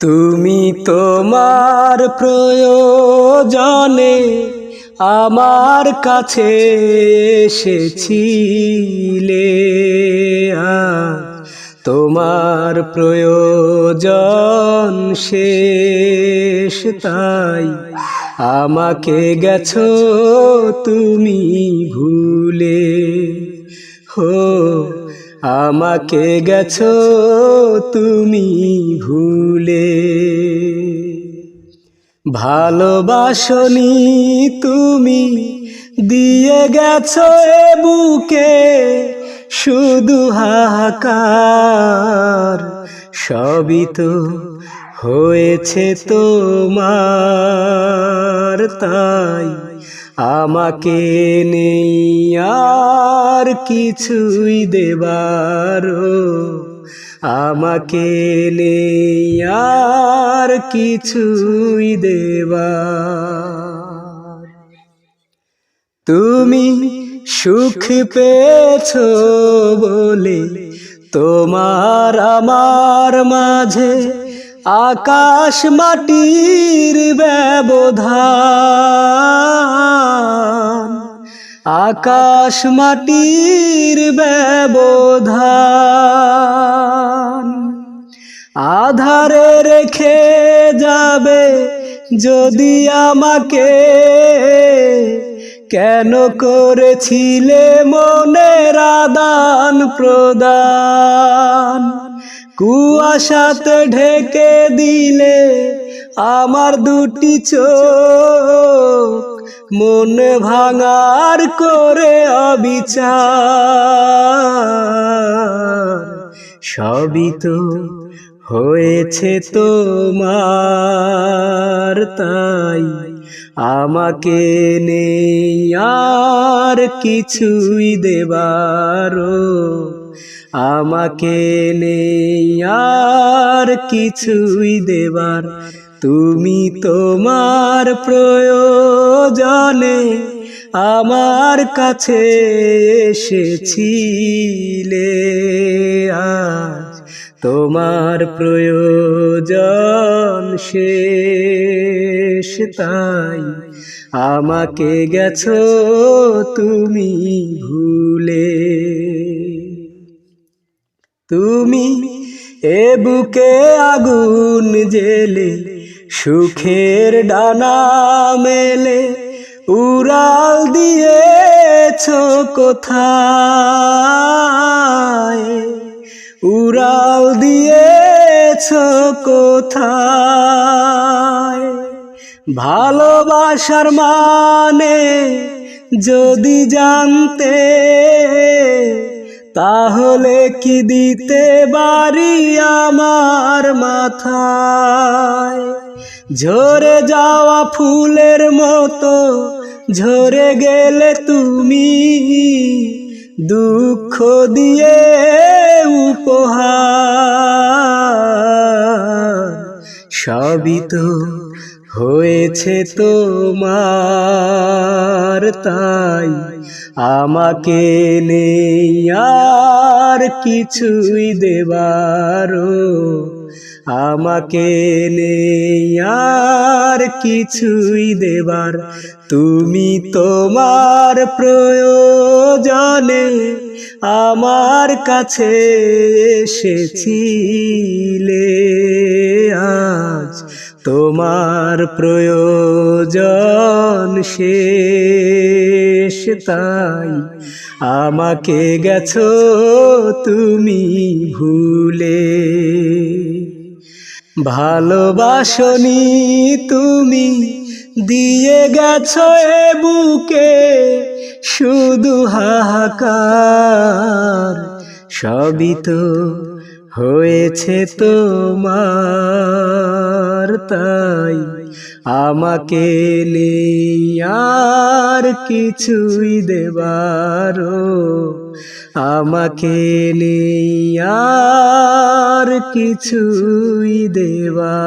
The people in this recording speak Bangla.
তুমি তোমার প্রয়োজনে আমার কাছে এসেছিলে। তোমার প্রয়োজন শেষ, তাই আমাকে গেছো তুমি ভুলে। হো আমাকে গেছো তুমি ভুলে। ভালোবাসনি তুমি, দিয়ে গেছো এ বুকে শুধু হাহাকার। সবই তো হয়েছে তোমার, তাই আমাকে নেই আর কিছুই দেবার। আমাকে নেই আর কিছুই দেবার। তুমি সুখ পেয়েছ বলে তোমার আমার মাঝে আকাশ মাটির ব্যবধান। আকাশ মাটির ব্যবধান। আধারে রেখে যাবে যদি আমাকে। কেন করেছিলে মনের আদান প্রদান? কুয়াশাতে ঢেকে দিলে আমার দুটি চোখ মন ভাঙার করে অবিচার। সবই তো হয়েছে তোমার, তাই আমাকে নেই আর কিছুই দেবারও। আমাকে নেই আর কিছুই দেবার। তুমি তোমার প্রয়োজনে আমার কাছে এসেছিলে। আজ তোমার প্রয়োজন শেষ, তাই আমাকে গেছো তুমি ভুলে। তুমি এ বুকে আগুন জেলে, সুখের ডানা মেলে, উড়াল দিয়েছ কোথায়? উড়াল দিয়েছ কোথায়? ভালোবাসার মানে যদি জানতে তাহলে কি দিতে বাড়ি আমার মাথায়? ঝরে যাওয়া ফুলের মতো ঝরে গেলে তুমি দুঃখ দিয়ে উপহার। সবই তো হয়েছে তোমার তাই আমাকে নেই আর কিছুই দেবারও। আমাকে নেই আর কিছুই দেবার। তুমি তোমার প্রয়োজনে আমার কাছে এসেছিলে। আজ তোমার প্রয়োজন শেষ, তাই আমাকে গেছো তুমি ভুলে। ভালোবাসনি তুমি, দিয়ে গেছো এ বুকে শুধু হাহাকার। সবই তো হয়েছে তোমার, তাই আমাকে নেই আর কিছুই দেবারও। আমাকে নেই কিছুই দেবা